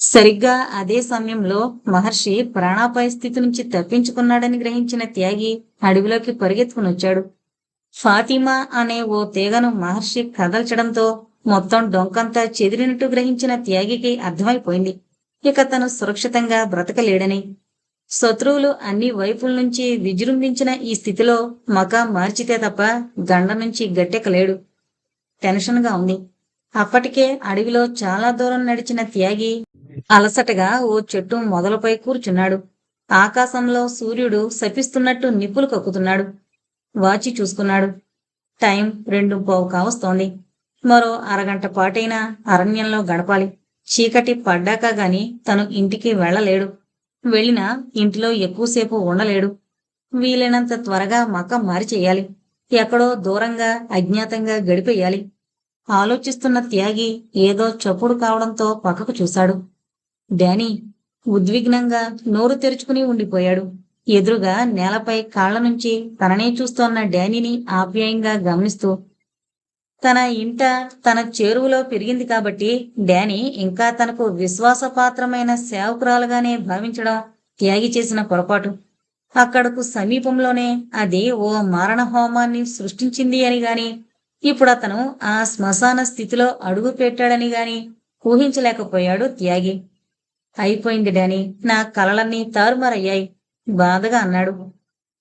సరిగ్గా అదే సమయంలో మహర్షి ప్రాణాపాయ స్థితి నుంచి తప్పించుకున్నాడని గ్రహించిన త్యాగి అడవిలోకి పరిగెత్తుకుని వచ్చాడు ఫాతిమా అనే ఓ తీగను మహర్షి కదల్చడంతో మొత్తం డొంకంతా చెదిరినట్టు గ్రహించిన త్యాగికి అర్థమైపోయింది. ఇక తను సురక్షితంగా బ్రతకలేడని. శత్రువులు అన్ని వైపుల నుంచి విజృంభించిన ఈ స్థితిలో మకా మార్చితే తప్ప గండ నుంచి గట్టెక్కలేడు. టెన్షన్గా ఉంది. అప్పటికే అడవిలో చాలా దూరం నడిచిన త్యాగి అలసటగా ఓ చెట్టు మొదలపై కూర్చున్నాడు. ఆకాశంలో సూర్యుడు శపిస్తున్నట్టు నిప్పులు కక్కుతున్నాడు. వాచి చూసుకున్నాడు. టైం రెండు పావు కావస్తోంది. మరో అరగంట పాటైనా అరణ్యంలో గడపాలి. చీకటి పడ్డాక గాని తను ఇంటికి వెళ్ళలేడు. వెళ్ళినా ఇంటిలో ఎక్కువసేపు ఉండలేడు. వీలైనంత త్వరగా మక్క మారి ఎక్కడో దూరంగా అజ్ఞాతంగా గడిపేయాలి. ఆలోచిస్తున్న త్యాగి ఏదో చప్పుడు కావడంతో పక్కకు చూశాడు. డానీ ఉద్విగ్నంగా నోరు తెరుచుకుని ఉండిపోయాడు. ఎదురుగా నేలపై కాళ్ళ నుంచి తననే చూస్తోన్న డానీని ఆప్యాయంగా గమనిస్తూ తన ఇంట తన చేరువలో పెరిగింది కాబట్టి డానీ ఇంకా తనకు విశ్వాసపాత్రమైన సేవకురాలుగానే భావించడం త్యాగి చేసిన పొరపాటు. అక్కడకు సమీపంలోనే అది ఓ మారణ హోమాన్ని సృష్టించింది అని గాని ఇప్పుడు అతను ఆ శ్మశాన స్థితిలో అడుగు పెట్టాడని గాని ఊహించలేకపోయాడు త్యాగి. అయిపోయింది డానీ. నా కలలన్నీ తారుమారయ్యాయి. బాధగా అన్నాడు.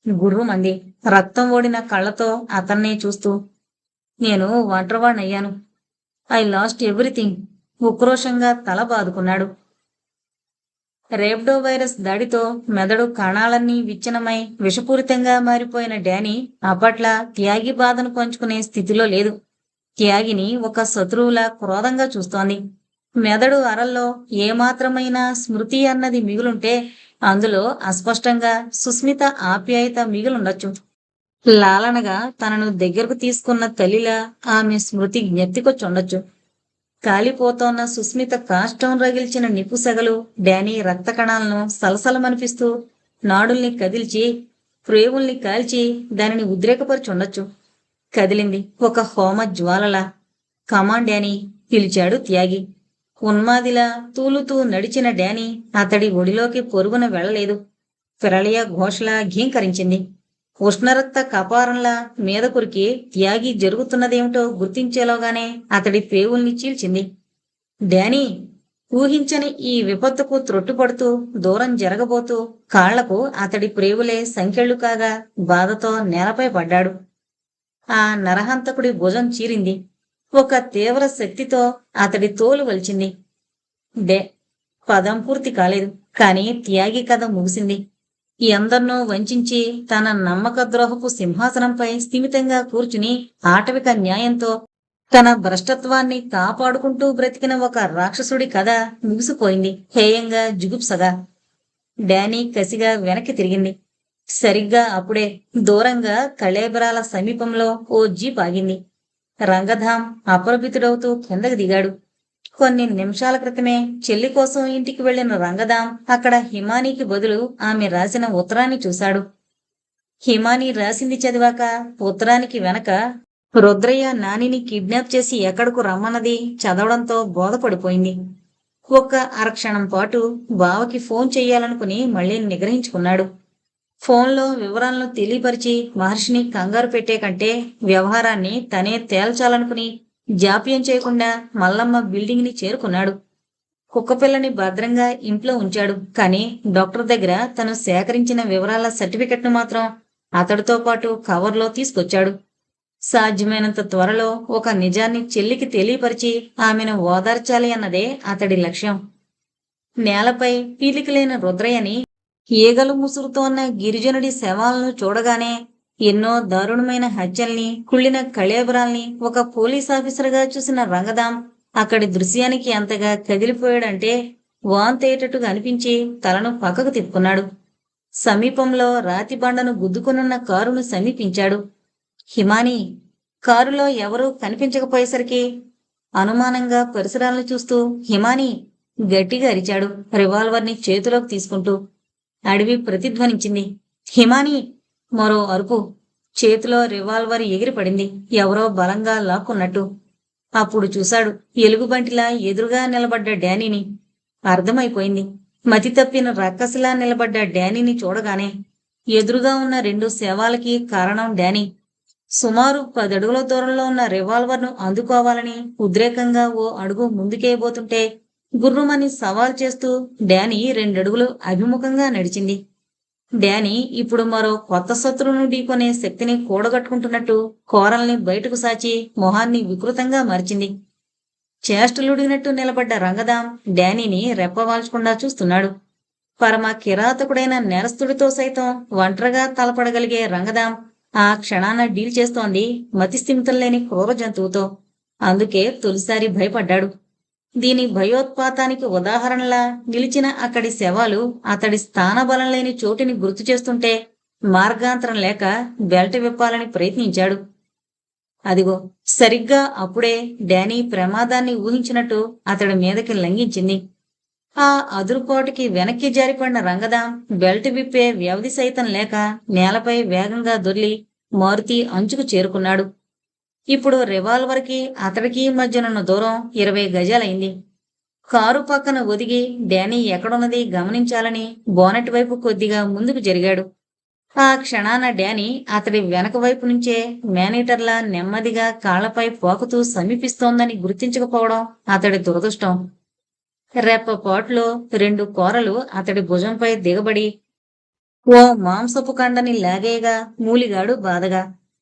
గుర్రుమంది రక్తం ఓడిన కళ్ళతో అతన్నే చూస్తూ నేను ఒంటరివాణ్ణయ్యాను. I lost everything. ఉక్రోషంగా తల బాదుకున్నాడు. రేప్డో వైరస్ దాడితో మెదడు కణాలన్నీ విచ్ఛిన్నమై విషపూరితంగా మారిపోయిన డానీ అప్పట్లా త్యాగి బాధను పంచుకునే స్థితిలో లేదు. త్యాగిని ఒక శత్రువులా క్రోధంగా చూస్తోంది. మెదడు అరల్లో ఏమాత్రమైన స్మృతి అన్నది మిగులుంటే అందులో అస్పష్టంగా సుస్మిత ఆప్యాయత మిగులుండొచ్చు. లాలనగా తనను దగ్గరకు తీసుకున్న తల్లిలా ఆమె స్మృతి జ్ఞప్తికొచ్చుండొచ్చు కాలిపోతోన్న సుస్మిత కాష్టం రగిల్చిన నిప్పుసెగలు డానీ రక్త కణాలను సలసలమనిపిస్తూ నాడుల్ని కదిల్చి ప్రేవుల్ని కాల్చి దానిని ఉద్రేకపరుచుండొచ్చు. కదిలింది ఒక హోమ జ్వాలలా. కమాండ్ అని పిలిచాడు త్యాగి. ఉన్మాదిలా తూలుతూ నడిచిన డానీ అతడి ఒడిలోకి పొరుగున వెళ్ళలేదు. ప్రళయ ఘోషలా ఘీంకరించింది. ఉష్ణరక్త కపారంలా మీద కురికి త్యాగి జరుగుతున్నదేమిటో గుర్తించేలోగానే అతడి పేవుల్ని చీల్చింది. డానీ ఊహించని ఈ విపత్తుకు త్రొట్టుపడుతూ దూరం జరగబోతూ కాళ్ళకు అతడి ప్రేవులే సంకెళ్ళు కాగా బాధతో నేలపై పడ్డాడు. ఆ నరహంతకుడి భుజం చీరింది. ఒక తీవ్ర శక్తితో అతడి తోలు వలిచింది. డే పదం పూర్తి కాలేదు. కానీ త్యాగి కథ ముగిసింది. ఎందరినో వంచించి తన నమ్మక ద్రోహపు సింహాసనంపై స్థిమితంగా కూర్చుని ఆటవిక న్యాయంతో తన భ్రష్టత్వాన్ని కాపాడుకుంటూ బ్రతికిన ఒక రాక్షసుడి కథ ముగిసిపోయింది. హేయంగా జుగుప్సగా. డానీ కసిగా వెనక్కి తిరిగింది. సరిగ్గా అప్పుడే దూరంగా కళేబరాల సమీపంలో ఓ జీప్ ఆగింది. రంగధాం అప్రభితుడవుతూ కిందకి దిగాడు. కొన్ని నిమిషాల క్రితమే చెల్లి కోసం ఇంటికి వెళ్ళిన రంగదాం అక్కడ హిమానీకి బదులు ఆమె రాసిన ఉత్తరాన్ని చూశాడు. హిమానీ రాసింది చదివాక ఉత్తరానికి వెనక రుద్రయ్య నానిని కిడ్నాప్ చేసి ఎక్కడకు రమ్మన్నది చదవడంతో బోధపడిపోయింది. ఒక్క అరక్షణం పాటు బావకి ఫోన్ చెయ్యాలనుకుని మళ్ళీ నిగ్రహించుకున్నాడు. ఫోన్లో వివరాలను తెలియపరిచి మహర్షిని కంగారు పెట్టే కంటే వ్యవహారాన్ని తనే తేల్చాలనుకుని జాప్యం చేయకుండా మల్లమ్మ బిల్డింగ్ని చేరుకున్నాడు. కుక్కపిల్లని భద్రంగా ఇంట్లో ఉంచాడు. కానీ డాక్టర్ దగ్గర తను సేకరించిన వివరాల సర్టిఫికెట్ను మాత్రం అతడితో పాటు కవర్లో తీసుకొచ్చాడు. సాధ్యమైనంత త్వరలో ఒక నిజాన్ని చెల్లికి తెలియపరిచి ఆమెను ఓదార్చాలి అన్నదే అతడి లక్ష్యం. నేలపై పీలికలేని రుద్రయ్యని ఈగలు ముసురుతోన్న గిరిజనుడి శవాలను చూడగానే ఎన్నో దారుణమైన హత్యల్ని కుళ్ళిన కళేబరాల్ని ఒక పోలీస్ ఆఫీసర్గా చూసిన రంగదాం అక్కడి దృశ్యానికి అంతగా కదిలిపోయాడంటే వాంతేటట్టుగా అనిపించి తలను పక్కకు తిప్పుకున్నాడు. సమీపంలో రాతి బండను గుద్దుకునున్న కారును సమీపించాడు. హిమాని కారులో ఎవరూ కనిపించకపోయేసరికి అనుమానంగా పరిసరాలను చూస్తూ హిమాని గట్టిగా అరిచాడు. రివాల్వర్ని చేతిలోకి తీసుకుంటూ అడవి ప్రతిధ్వనించింది. హిమాని మరో అరుపు చేతిలో రివాల్వర్ ఎగిరిపడింది. ఎవరో బలంగా లాక్కున్నట్టు. అప్పుడు చూశాడు ఎలుగుబంటిలా ఎదురుగా నిలబడ్డ డానీని. అర్థమైపోయింది. మతి తప్పిన రక్కసిలా నిలబడ్డ డానీని చూడగానే ఎదురుగా ఉన్న రెండు శవాలకి కారణం డానీ. సుమారు పదడుగుల దూరంలో ఉన్న రివాల్వర్ను అందుకోవాలని ఉద్రేకంగా ఓ అడుగు ముందుకేయబోతుంటే గుర్రుమని సవాల్ చేస్తూ డానీ రెండడుగులు అభిముఖంగా నడిచింది. డానీ ఇప్పుడు మరో కొత్త శత్రువును ఢీకొనే శక్తిని కూడగట్టుకుంటున్నట్టు కోరల్ని బయటకు సాచి మొహాన్ని వికృతంగా మార్చింది. చేష్టలుడిగినట్టు నిలబడ్డ రంగదాం డానీని రెప్పవాల్చకుండా చూస్తున్నాడు. పరమ కిరాతకుడైన నేరస్తుడితో సైతం ఒంటరిగా తలపడగలిగే రంగదాం ఆ క్షణాన డీల్ చేస్తోంది మతిస్థిమితం లేని క్రూర జంతువుతో. అందుకే తొలిసారి భయపడ్డాడు. దీని భయోత్పాతానికి ఉదాహరణలా నిలిచిన అక్కడి శవాలు అతడి స్థానబలం లేని చోటిని గుర్తు చేస్తుంటే మార్గాంతరం లేక బెల్ట్ విప్పాలని ప్రయత్నించాడు. అదిగో సరిగ్గా అప్పుడే డానీ ప్రమాదాన్ని ఊహించినట్టు అతడి మీదకి లంఘించింది. ఆ అదురుపోటుకి వెనక్కి జారిపడిన రంగదాం బెల్ట్ విప్పే వ్యవధి సైతం లేక నేలపై వేగంగా దొర్లి మారుతి అంచుకు చేరుకున్నాడు. ఇప్పుడు రివాల్వర్కి అతడికి మధ్యనున్న దూరం ఇరవై గజాలైంది. కారు పక్కన ఒదిగి డానీ ఎక్కడున్నది గమనించాలని బోనెట్ వైపు కొద్దిగా ముందుకు జరిగాడు. ఆ క్షణాన డానీ అతడి వెనక వైపు నుంచే మేనేటర్లా నెమ్మదిగా కాళ్ళపై పోకుతూ సమీపిస్తోందని గుర్తించకపోవడం అతడి దురదృష్టం. రెప్పపాట్లో రెండు కూరలు అతడి భుజంపై దిగబడి ఓ మాంసపు కండని లాగేగా మూలిగాడు బాధగా.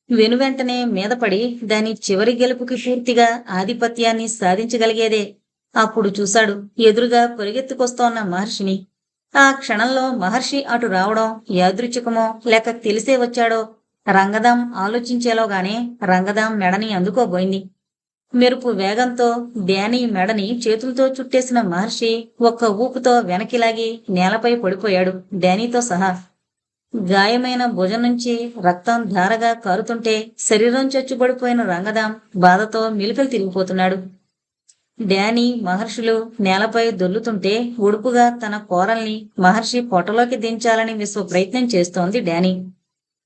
వెను వెంటనే మీదపడి దాని చివరి గెలుపుకి పూర్తిగా ఆధిపత్యాన్ని సాధించగలిగేదే. అప్పుడు చూశాడు ఎదురుగా పరిగెత్తుకొస్తోన్న మహర్షిని. ఆ క్షణంలో మహర్షి అటు రావడం యాదృచ్ఛికమో లేక తెలిసే వచ్చాడో రంగదాం ఆలోచించేలోగానే రంగదాం మెడని అందుకోబోయింది. మెరుపు వేగంతో డ్యానీ మెడని చేతులతో చుట్టేసిన మహర్షి ఒక్క ఊపుతో వెనకిలాగి నేలపై పడిపోయాడు. డ్యానీతో సహా గాయమైన భుజం నుంచి రక్తం ధారగా కారుతుంటే శరీరం చచ్చుబడిపోయిన రంగదాం బాధతో మిలుకలు తిరిగిపోతున్నాడు. డానీ మహర్షులు నేలపై దొల్లుతుంటే ఉడుపుగా తన కోరల్ని మహర్షి పొట్టలోకి దించాలని విశ్వ ప్రయత్నం చేస్తోంది డానీ.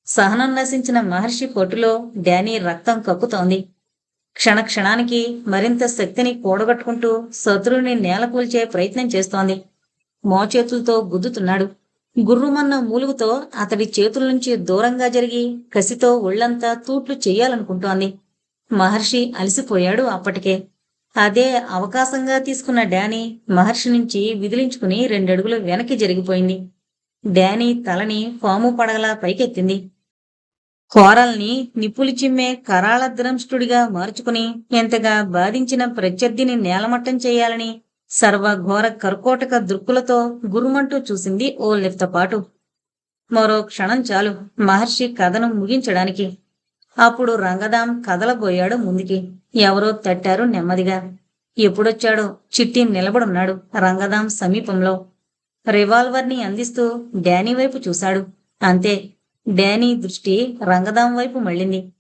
సహనం నశించిన మహర్షి పొట్టులో డానీ రక్తం కక్కుతోంది. క్షణక్షణానికి మరింత శక్తిని కూడగట్టుకుంటూ శత్రువుని నేలకూల్చే ప్రయత్నం చేస్తోంది. మోచేతులతో గుద్దుతున్నాడు. గుర్రుమన్న మూలుగుతో అతడి చేతుల నుంచి దూరంగా జరిగి కసితో ఒళ్ళంతా తూట్లు చెయ్యాలనుకుంటోంది మహర్షి అలసిపోయాడు అప్పటికే. అదే అవకాశంగా తీసుకున్న డానీ మహర్షి నుంచి విదిలించుకుని రెండడుగులు వెనక్కి జరిగిపోయింది. డానీ తలని పాము పడగలా పైకెత్తింది. కోరల్ని నిప్పులు చిమ్మే కరాళ ద్రంష్టుడిగా మార్చుకుని ఎంతగా బాధించిన ప్రత్యర్థిని నేలమట్టం చేయాలని సర్వఘోర కర్కోటక దృక్కులతో గురుమంటూ చూసింది ఓ లిఫ్తపాటు మరో క్షణం చాలు. మహర్షి కథను ముగించడానికి. అప్పుడు రంగదాం కదలబోయాడు ముందుకి. ఎవరో తట్టారు నెమ్మదిగా. ఎప్పుడొచ్చాడో? చిట్టి నిలబడున్నాడు రంగదాం సమీపంలో. రివాల్వర్ని అందిస్తూ డానీ వైపు చూశాడు. అంతే. డానీ దృష్టి రంగదాం వైపు మళ్ళింది.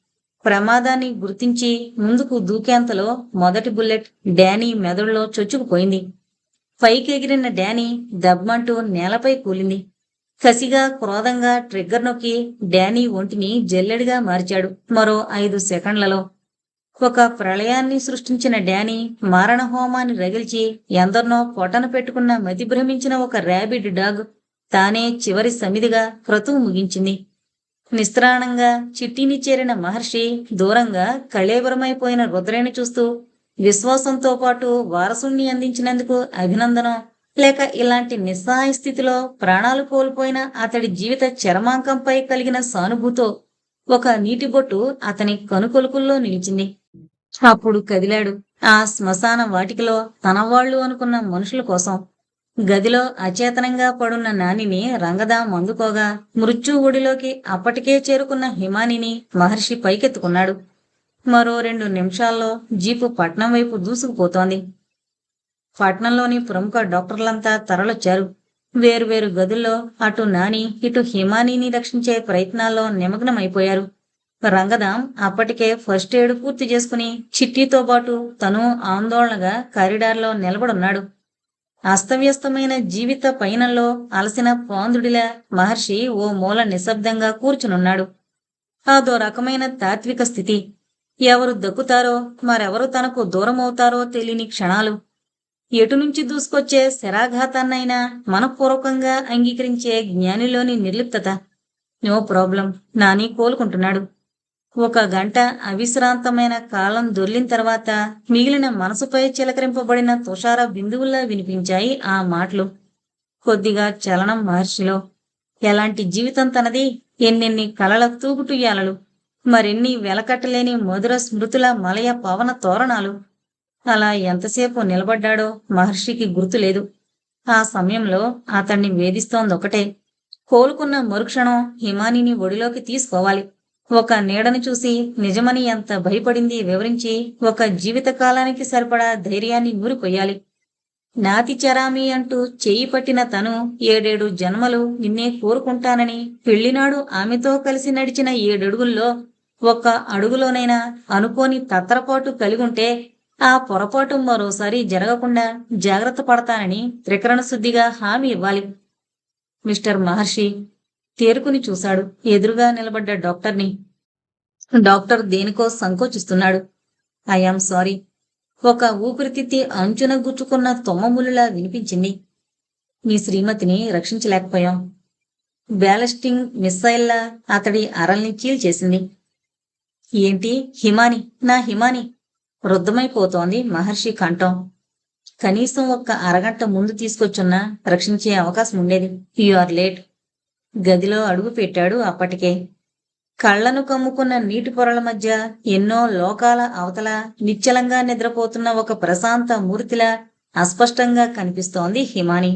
ప్రమాదాన్ని గుర్తించి ముందుకు దూకేంతలో మొదటి బుల్లెట్ డానీ మెదడులో చొచ్చుకుపోయింది. పైకి ఎగిరిన డానీ దబ్మంటూ నేలపై కూలింది. కసిగా క్రోధంగా ట్రిగ్గర్ నొక్కి డానీ ఒంటిని జల్లెడిగా మార్చాడు మరో ఐదు సెకండ్లలో. ఒక ప్రళయాన్ని సృష్టించిన డానీ మారణ హోమాన్ని రగిల్చి ఎందరినో పొటన పెట్టుకున్న మతి భ్రమించిన ఒక ర్యాబిడ్ డాగ్ తానే చివరి సమిదిగా క్రతువు ముగించింది. నిస్త్రాణంగా చిట్టిని చేరిన మహర్షి దూరంగా కళేబరమైపోయిన రుద్రేని చూస్తూ విశ్వాసంతో పాటు వారసుణ్ణి అందించినందుకు అభినందనం. లేక ఇలాంటి నిస్సహాయ స్థితిలో ప్రాణాలు కోల్పోయిన అతడి జీవిత చరమాంకంపై కలిగిన సానుభూతో ఒక నీటి బొట్టు అతని కనుకొలుకుల్లో నిలిచింది. అప్పుడు కదిలాడు. ఆ శ్మశాన వాటికలో తనవాళ్ళు అనుకున్న మనుషుల కోసం గదిలో అచేతనంగా పడున్న నానిని రంగదాం అందుకోగా మృత్యుగుడిలోకి అప్పటికే చేరుకున్న హిమానిని మహర్షి పైకెత్తుకున్నాడు. మరో రెండు నిమిషాల్లో జీపు పట్నం వైపు దూసుకుపోతోంది. పట్నంలోని ప్రముఖ డాక్టర్లంతా తరలొచ్చారు. వేరువేరు గదుల్లో అటు నాని ఇటు హిమానీని రక్షించే ప్రయత్నాల్లో నిమగ్నమైపోయారు. రంగదాం అప్పటికే ఫస్ట్ ఎయిడ్ పూర్తి చేసుకుని చిట్టితో పాటు తను ఆందోళనగా కారిడార్లో నిలబడున్నాడు. అస్తవ్యస్తమైన జీవిత పయనంలో అలసిన పాందుడిలా మహర్షి ఓ మూల నిశ్శబ్దంగా కూర్చునున్నాడు. అదో రకమైన తాత్విక స్థితి. ఎవరు దక్కుతారో మరెవరు తనకు దూరమవుతారో తెలియని క్షణాలు. ఎటు నుంచి దూసుకొచ్చే శరాఘాతాన్నైనా మనపూర్వకంగా అంగీకరించే జ్ఞానిలోని నిర్లిప్తత. నో ప్రాబ్లం నాని కోలుకుంటున్నాడు. ఒక గంట అవిశ్రాంతమైన కాలం దొర్లిన తర్వాత మిగిలిన మనసుపై చిలకరింపబడిన తుషార బిందువుల్లా వినిపించాయి ఆ మాటలు. కొద్దిగా చలనం మహర్షిలో ఎలాంటి జీవితం తనది? ఎన్నెన్ని కలల తూగుటుయ్యాలలు మరెన్ని వెలకట్టలేని మధుర స్మృతుల మలయ పవన తోరణాలు. అలా ఎంతసేపు నిలబడ్డాడో మహర్షికి గుర్తులేదు. ఆ సమయంలో అతన్ని వేధిస్తోందొకటే. కోలుకున్న మరుక్షణం హిమానిని ఒడిలోకి తీసుకోవాలి. ఒక నీడను చూసి నిజమని ఎంత భయపడింది వివరించి ఒక జీవితకాలానికి సరిపడా ధైర్యాన్ని నూరిపోయాలి నాతి చరామి అంటూ చేయి పట్టిన తను ఏడేడు జన్మలు నిన్నే కోరుకుంటానని పెళ్ళినాడు ఆమెతో కలిసి నడిచిన ఏడడుగుల్లో ఒక్క అడుగులోనైనా అనుకోని తత్తరపాటు కలిగుంటే ఆ పొరపాటు మరోసారి జరగకుండా జాగ్రత్త పడతానని త్రికరణ శుద్ధిగా హామీ ఇవ్వాలి. మిస్టర్ మహర్షి తేరుకుని చూశాడు. ఎదురుగా నిలబడ్డ డాక్టర్ని డాక్టర్ దేనికో సంకోచిస్తున్నాడు. I am sorry. ఒక ఊపిరితిత్తి అంచున గుచ్చుకున్న తొమ్మములులా వినిపించింది. మీ శ్రీమతిని రక్షించలేకపోయాం. బ్యాలెస్టింగ్ మిస్సైల్లా అతడి అరల్ని చీల్చేసింది. ఏంటి హిమాని? నా హిమాని? వృద్ధమైపోతోంది మహర్షి కంఠం. కనీసం ఒక్క అరగంట ముందు తీసుకొచ్చున్నా రక్షించే అవకాశం ఉండేది యు ఆర్ లేట్. గదిలో అడుగు పెట్టాడు అప్పటికే. కళ్ళను కమ్ముకున్న నీటి పొరల మధ్య ఎన్నో లోకాల అవతల నిశ్చలంగా నిద్రపోతున్న ఒక ప్రశాంత మూర్తిలా అస్పష్టంగా కనిపిస్తోంది హిమాని.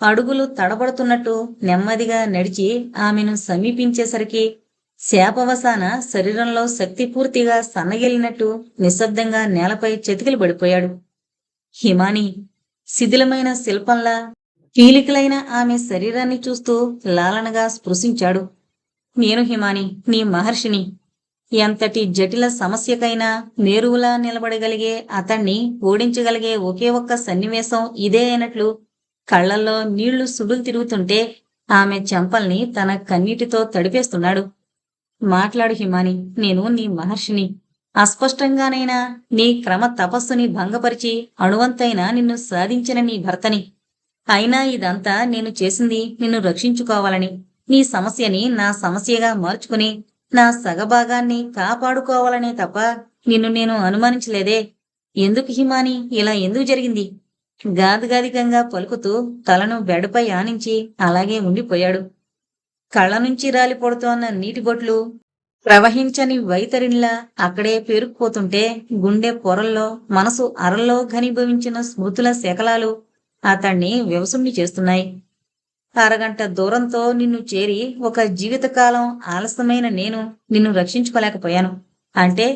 అడుగులు తడబడుతున్నట్టు నెమ్మదిగా నడిచి ఆమెను సమీపించేసరికి శాపవసాన శరీరంలో శక్తి పూర్తిగా సన్నగిలినట్టు నిశ్శబ్దంగా నేలపై చెతికిలు పడిపోయాడు. హిమాని శిథిలమైన శిల్పంలా కీలికలైన ఆమె శరీరాన్ని చూస్తూ లాలనగా స్పృశించాడు. నేను హిమాని నీ మహర్షిని. ఎంతటి జటిల సమస్యకైనా నేరువులా నిలబడగలిగే అతణ్ణి ఓడించగలిగే ఒకే ఒక్క సన్నివేశం ఇదే అయినట్లు కళ్ళల్లో నీళ్ళు సుడులు తిరుగుతుంటే ఆమె చెంపల్ని తన కన్నీటితో తడిపేస్తున్నాడు. మాట్లాడు హిమాని నేను నీ మహర్షిని. అస్పష్టంగానైనా నీ క్రమ తపస్సుని భంగపరిచి అణువంతైనా నిన్ను సాధించిన నీ భర్తని. అయినా ఇదంతా నేను చేసింది నిన్ను రక్షించుకోవాలని. నీ సమస్యని నా సమస్యగా మార్చుకుని నా సగభాగాన్ని కాపాడుకోవాలనే తప్ప నిన్ను నేను అనుమానించలేదే. ఎందుకు హిమాని? ఇలా ఎందుకు జరిగింది? గాదిగాదికంగా పలుకుతూ తలను బెడపై ఆనించి అలాగే ఉండిపోయాడు. కళ్ళ నుంచి రాలిపడుతోన్న నీటి బొట్లు ప్రవహించని వైతరిన్లా అక్కడే పేరుకుపోతుంటే గుండె పొరల్లో మనసు అరల్లో ఘనీభవించిన స్మృతుల శకలాలు అతణ్ణి వ్యవసుణ్ణి చేస్తున్నాయి. అరగంట దూరంతో నిన్ను చేరి ఒక జీవితకాలం ఆలస్యమైన నేను నిన్ను రక్షించుకోలేకపోయాను. అంటే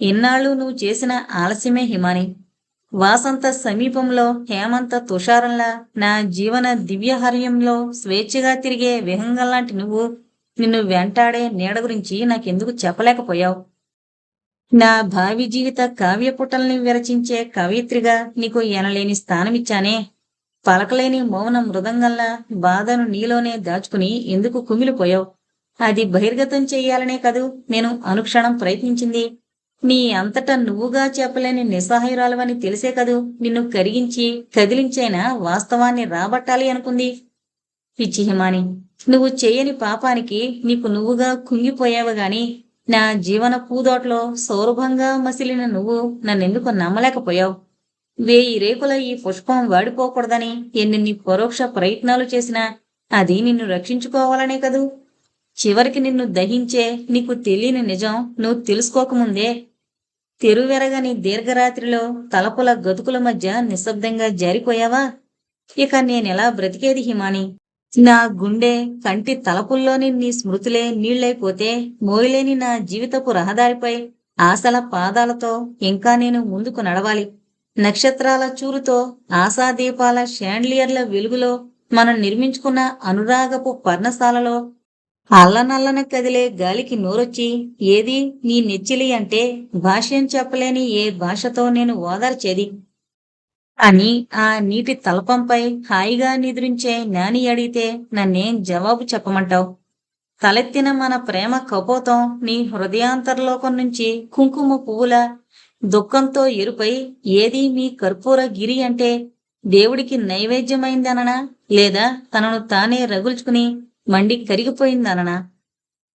ఇన్నాళ్ళు నువ్వు చేసిన ఆలస్యమే హిమాని. వాసంత సమీపంలో హేమంత తుషారంలా నా జీవన దివ్యహర్యంలో స్వేచ్ఛగా తిరిగే విహంగంలాంటి నువ్వు నిన్ను వెంటాడే నీడ గురించి నాకెందుకు చెప్పలేకపోయావు? నా భావి జీవిత కావ్యపుటల్ని విరచించే కవయిత్రిగా నీకు ఎనలేని స్థానమిచ్చానే. పలకలేని మౌన మృదంగంలా బాధను నీలోనే దాచుకుని ఎందుకు కుమిలిపోయావు? అది బహిర్గతం చెయ్యాలనే కదూ? నేను అనుక్షణం ప్రయత్నించింది. నీ అంతటా నువ్వుగా చెప్పలేని నిస్సహాయురాలవని తెలిసే కదూ? నిన్ను కరిగించి కదిలించైనా వాస్తవాన్ని రాబట్టాలి అనుకుంది. పిచ్చి హిమాని నువ్వు చేయని పాపానికి నీకు నువ్వుగా కుంగిపోయావు గాని నా జీవన పూదోటలో సౌరభంగా మసిలిన నువ్వు నన్నెందుకు నమ్మలేకపోయావు. వేయి రేకుల ఈ పుష్పం వాడిపోకూడదని ఎన్నెన్ని పరోక్ష ప్రయత్నాలు చేసినా అది నిన్ను రక్షించుకోవాలనే కదూ. చివరికి నిన్ను దహించే నీకు తెలియని నిజం నువ్వు తెలుసుకోకముందే. తెరువెరగని దీర్ఘరాత్రిలో తలపుల గతుకుల మధ్య నిశ్శబ్దంగా జారిపోయావా? ఇక నేనెలా బ్రతికేది హిమాని? నా గుండె కంటి తలపుల్లోని నీ స్మృతులే నీళ్ళైపోతే మోయలేని నా జీవితపు రహదారిపై ఆశల పాదాలతో ఇంకా నేను ముందుకు నడవాలి. నక్షత్రాల చూరుతో ఆశాదీపాల షాండ్లియర్ల వెలుగులో మనం నిర్మించుకున్న అనురాగపు పర్ణశాలలో అల్లనల్లన కదిలే గాలికి నోరొచ్చి ఏది నీ నెచ్చిలి అంటే భాష్యం చెప్పలేని ఏ భాషతో నేను ఓదార్చేది? అని ఆ నీటి తలపంపై హాయిగా నిద్రించే నాని అడిగితే నన్నేం జవాబు చెప్పమంటావు? తలెత్తిన మన ప్రేమ కపోతం నీ హృదయాంతర్లోకం నుంచి కుంకుమ పువ్వుల దుఃఖంతో ఎరుపై ఏది మీ కర్పూర గిరి అంటే దేవుడికి నైవేద్యమైందననా? లేదా తనను తానే రగుల్చుకుని మండి కరిగిపోయిందననా?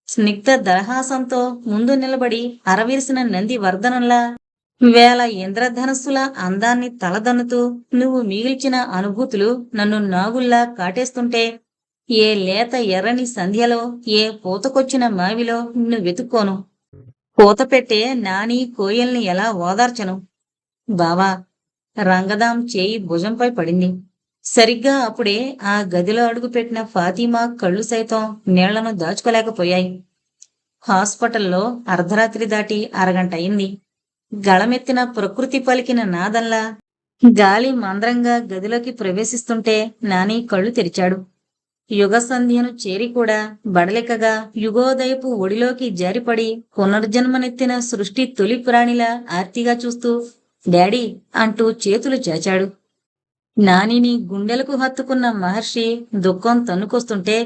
స్నిగ్ధ దరహాసంతో ముందు నిలబడి అరవిరిసిన నంది వర్ధనంలా వేల ఇంద్రధనస్సుల అందాన్ని తలదన్నుతూ నువ్వు మిగిల్చిన అనుభూతులు నన్ను నాగుల్లా కాటేస్తుంటే ఏ లేత ఎర్రని సంధ్యలో ఏ పూతకొచ్చిన మావిలో నిన్ను వెతుక్కోను. పూత పెట్టే నాని కోయల్ని ఎలా ఓదార్చను? బావా రంగదాం చేయి భుజంపై పడింది. సరిగ్గా అప్పుడే ఆ గదిలో అడుగుపెట్టిన ఫాతిమా కళ్ళు సైతం నీళ్ళను దాచుకోలేకపోయాయి. హాస్పిటల్లో అర్ధరాత్రి దాటి అరగంట అయింది. గళమెత్తిన ప్రకృతి పలికిన నాదల్లా గాలి మంద్రంగా గదిలోకి ప్రవేశిస్తుంటే నాని కళ్ళు తెరిచాడు. యుగ సంధ్యను చేరి కూడా బడలికగా యుగోదయపు ఒడిలోకి జారిపడి పునర్జన్మనెత్తిన సృష్టి తొలి ప్రాణిలా ఆర్తిగా చూస్తూ డాడీ అంటూ చేతులు చాచాడు. నానిని గుండెలకు హత్తుకున్న మహర్షి దుఃఖం తన్నుకొస్తుంటే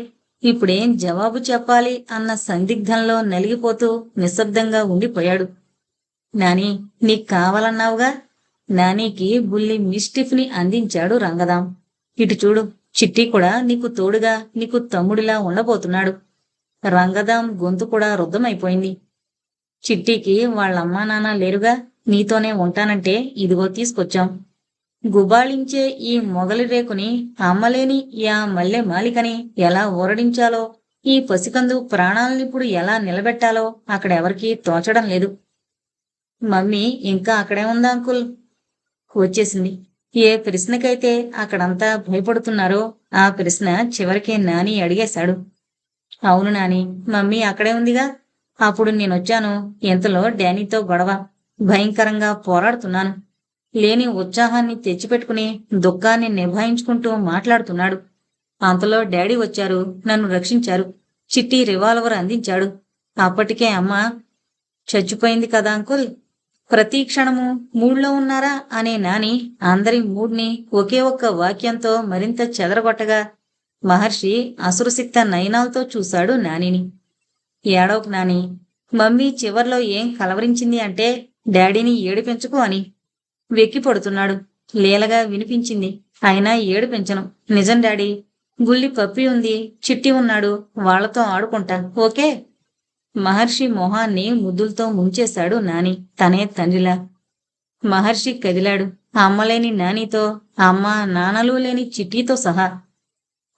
ఇప్పుడేం జవాబు చెప్పాలి అన్న సందిగ్ధంలో నలిగిపోతూ నిశ్శబ్దంగా ఉండిపోయాడు. నాని నీకు కావాలన్నావుగా? నానికి బుల్లి మిస్టిఫ్ని అందించాడు రంగదాం. ఇటు చూడు. చిట్టి కూడా నీకు తోడుగా నీకు తమ్ముడిలా ఉండబోతున్నాడు. రంగదాం గొంతు కూడా రుద్దమైపోయింది. చిట్టికి వాళ్ళమ్మా నాన్న లేరుగా నీతోనే ఉంటానంటే ఇదిగో తీసుకొచ్చాం. గుబాళించే ఈ మొగలి రేకుని అమ్మలేని యా మల్లె మాలికని ఎలా ఊరడించాలో ఈ పసికందు ప్రాణాలనిప్పుడు ఎలా నిలబెట్టాలో అక్కడెవరికీ తోచడం లేదు. మమ్మీ ఇంకా అక్కడే ఉందా అంకుల్? వచ్చేసింది. ఏ ప్రశ్నకైతే అక్కడంతా భయపడుతున్నారో ఆ ప్రశ్న చివరికి నాని అడిగేశాడు. అవును నాని మమ్మీ అక్కడే ఉందిగా. అప్పుడు నేనొచ్చాను. ఇంతలో డానీతో గొడవ. భయంకరంగా పోరాడుతున్నాను. లేని ఉత్సాహాన్ని తెచ్చిపెట్టుకుని దుఃఖాన్ని నిభాయించుకుంటూ మాట్లాడుతున్నాడు. అంతలో డాడీ వచ్చారు. నన్ను రక్షించారు. చిట్టి రివాల్వర్ అందించాడు. అప్పటికే అమ్మ చచ్చిపోయింది కదా అంకుల్? ప్రతి క్షణము మూడ్లో ఉన్నారా అనే నాని అందరి మూడ్ని ఒకే ఒక్క వాక్యంతో మరింత చెదరగొట్టగా మహర్షి అసురసిక్త నయనాలతో చూశాడు నానిని. ఏడవకు నాని మమ్మీ చివర్లో ఏం కలవరించింది అంటే డాడీని ఏడిపించకు అని. వెక్కి పడుతున్నాడు. లీలగా వినిపించింది. అయినా ఏడిపించను. నిజం డాడీ గుల్లి పప్పి ఉంది చిట్టి ఉన్నాడు. వాళ్ళతో ఆడుకుంటా. ఓకే? మహర్షి మొహాన్ని ముద్దులతో ముంచేశాడు నాని. తనే తండ్రిలా. మహర్షి కదిలాడు. అమ్మలేని నానితో అమ్మ నాన్నలు లేని చిట్టితో సహా.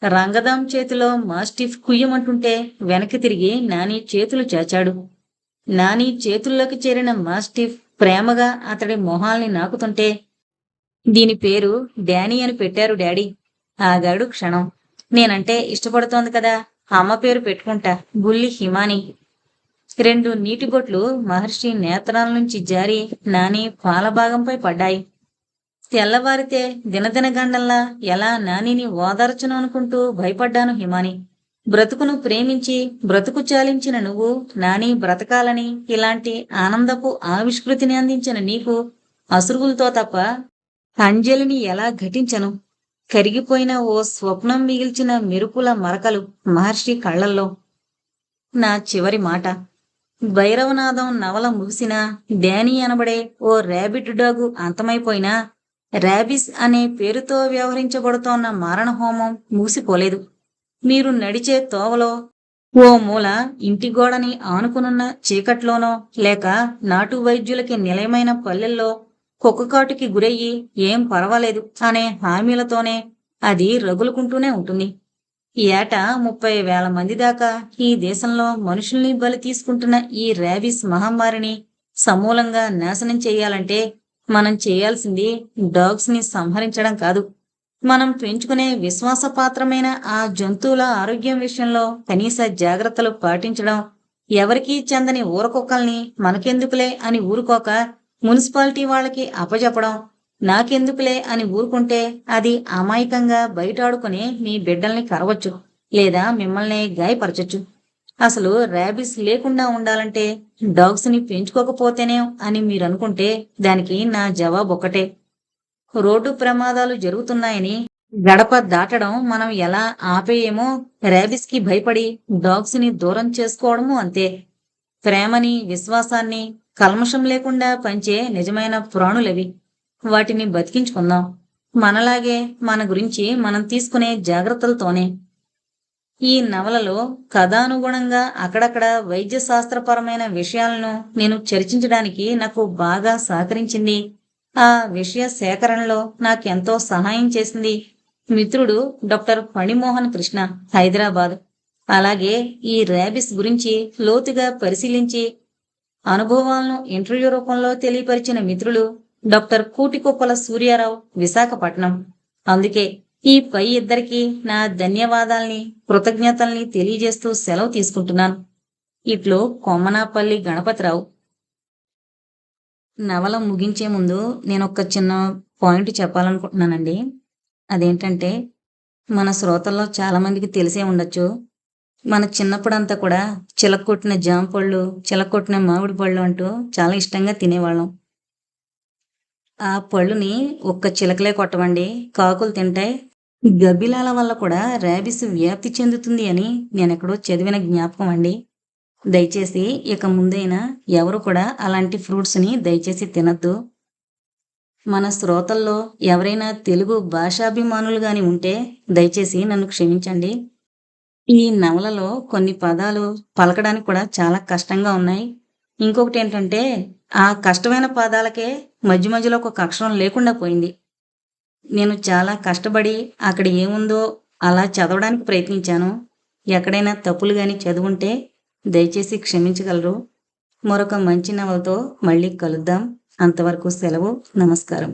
రంగదాం చేతిలో మాస్టిఫ్ కుయ్యమంటుంటే వెనక్కి తిరిగి నాని చేతులు చాచాడు. నాని చేతుల్లోకి చేరిన మాస్టిఫ్ ప్రేమగా అతడి మొహాల్ని నాకుతుంటే దీని పేరు డానీ అని పెట్టారు డాడీ. ఆగాడు క్షణం. నేనంటే ఇష్టపడుతోంది కదా. అమ్మ పేరు పెట్టుకుంటా. బుల్లి హిమాని. రెండు నీటి బొట్లు మహర్షి నేత్రాల నుంచి జారి నాని పాలభాగంపై పడ్డాయి. తెల్లవారితే దినదిన గండల్లా ఎలా నానిని ఓదార్చను అనుకుంటూ భయపడ్డాను హిమాని. బ్రతుకును ప్రేమించి బ్రతుకు చాలించిన నువ్వు నాని బ్రతకాలని ఇలాంటి ఆనందపు ఆవిష్కృతిని అందించిన నీకు అసురుగులతో తప్ప అంజలిని ఎలా ఘటించను? కరిగిపోయిన ఓ స్వప్నం మిగిల్చిన మెరుపుల మరకలు మహర్షి కళ్ళల్లో. నా చివరి మాట. భైరవనాథం నవల ముగిసినా డానీ అనబడే ఓ ర్యాబిట్ డాగు అంతమైపోయినా ర్యాబిస్ అనే పేరుతో వ్యవహరించబడుతోన్న మారణ హోమం మూసిపోలేదు మీరు నడిచే తోవలో ఓ మూల ఇంటి గోడని ఆనుకునున్న చీకట్లోనో లేక నాటు వైద్యులకి నిలయమైన పల్లెల్లో కుక్కకాటుకి గురయ్యి ఏం పర్వాలేదు అనే హామీలతోనే అది రగులుకుంటూనే ఉంటుంది. ఏటా ముప్పై వేల మంది దాకా ఈ దేశంలో మనుషుల్ని బలి తీసుకుంటున్న ఈ ర్యాబిస్ మహమ్మారిని సమూలంగా నాశనం చేయాలంటే మనం చేయాల్సింది డాగ్స్ని సంహరించడం కాదు. మనం పెంచుకునే విశ్వాసపాత్రమైన ఆ జంతువుల ఆరోగ్యం విషయంలో కనీస జాగ్రత్తలు పాటించడం ఎవరికీ చెందని ఊరకొక్కల్ని మనకెందుకులే అని ఊరుకోక మున్సిపాలిటీ వాళ్ళకి అప్పజెప్పడం నాకెందుకులే అని ఊరుకుంటే అది అమాయకంగా బయటాడుకుని మీ బిడ్డల్ని కరవచ్చు లేదా మిమ్మల్ని గాయపరచచ్చు. అసలు ర్యాబిస్ లేకుండా ఉండాలంటే డాగ్స్ని పెంచుకోకపోతేనే అని మీరు అనుకుంటే దానికి నా జవాబు ఒకటే రోడ్డు ప్రమాదాలు జరుగుతున్నాయని గడప దాటడం మనం ఎలా ఆపేయేమో ర్యాబిస్కి భయపడి డాగ్స్ని దూరం చేసుకోవడము అంతే. ప్రేమని విశ్వాసాన్ని కల్మషం లేకుండా పంచే నిజమైన ప్రాణులవి. వాటిని బతికించుకుందాం. మనలాగే మన గురించి మనం తీసుకునే జాగ్రత్తలతోనే. ఈ నవలలో కథానుగుణంగా అక్కడక్కడ వైద్య శాస్త్రపరమైన విషయాలను నేను చర్చించడానికి నాకు బాగా సహకరించింది. ఆ విషయ సేకరణలో నాకెంతో సహాయం చేసింది మిత్రుడు డాక్టర్ ఫణిమోహన్ కృష్ణ హైదరాబాద్. అలాగే ఈ ర్యాబిస్ గురించి లోతుగా పరిశీలించి అనుభవాలను ఇంటర్వ్యూ రూపంలో తెలియపరిచిన మిత్రులు డాక్టర్ కూటికొప్పల సూర్యారావు విశాఖపట్నం. అందుకే ఈ పై ఇద్దరికి నా ధన్యవాదాల్ని కృతజ్ఞతల్ని తెలియజేస్తూ సెలవు తీసుకుంటున్నాను. ఇట్లో కొమ్మనాపల్లి గణపతిరావు. నవల ముగించే ముందు నేను ఒక చిన్న పాయింట్ చెప్పాలనుకుంటున్నానండి. అదేంటంటే మన శ్రోతల్లో చాలామందికి తెలిసే ఉండొచ్చు. మన చిన్నప్పుడంతా కూడా చిలకొట్టిన జామ పళ్ళు చిలకొట్టిన మామిడి పళ్ళు అంటూ చాలా ఇష్టంగా తినేవాళ్ళం. ఆ పళ్ళుని ఒక్క చిలకలే కొట్టవండి. కాకులు తింటాయి. గబ్బిలాల వల్ల కూడా ర్యాబిస్ వ్యాప్తి చెందుతుంది అని నేను ఎక్కడో చదివిన జ్ఞాపకం అండి. దయచేసి ఇక ముందైనా ఎవరు కూడా అలాంటి ఫ్రూట్స్ని దయచేసి తినద్దు. మన శ్రోతల్లో ఎవరైనా తెలుగు భాషాభిమానులు గాని ఉంటే దయచేసి నన్ను క్షమించండి. ఈ నవలలో కొన్ని పదాలు పలకడానికి కూడా చాలా కష్టంగా ఉన్నాయి. ఇంకొకటి ఏంటంటే ఆ కష్టమైన పదాలకే మధ్య మధ్యలో ఒక అక్షరం లేకుండా పోయింది. నేను చాలా కష్టపడి అక్కడ ఏముందో అలా చదవడానికి ప్రయత్నించాను. ఎక్కడైనా తప్పులు కానీ చదువుంటే దయచేసి క్షమించగలరు. మరొక మంచి నవలతో మళ్ళీ కలుద్దాం. అంతవరకు సెలవు. నమస్కారం.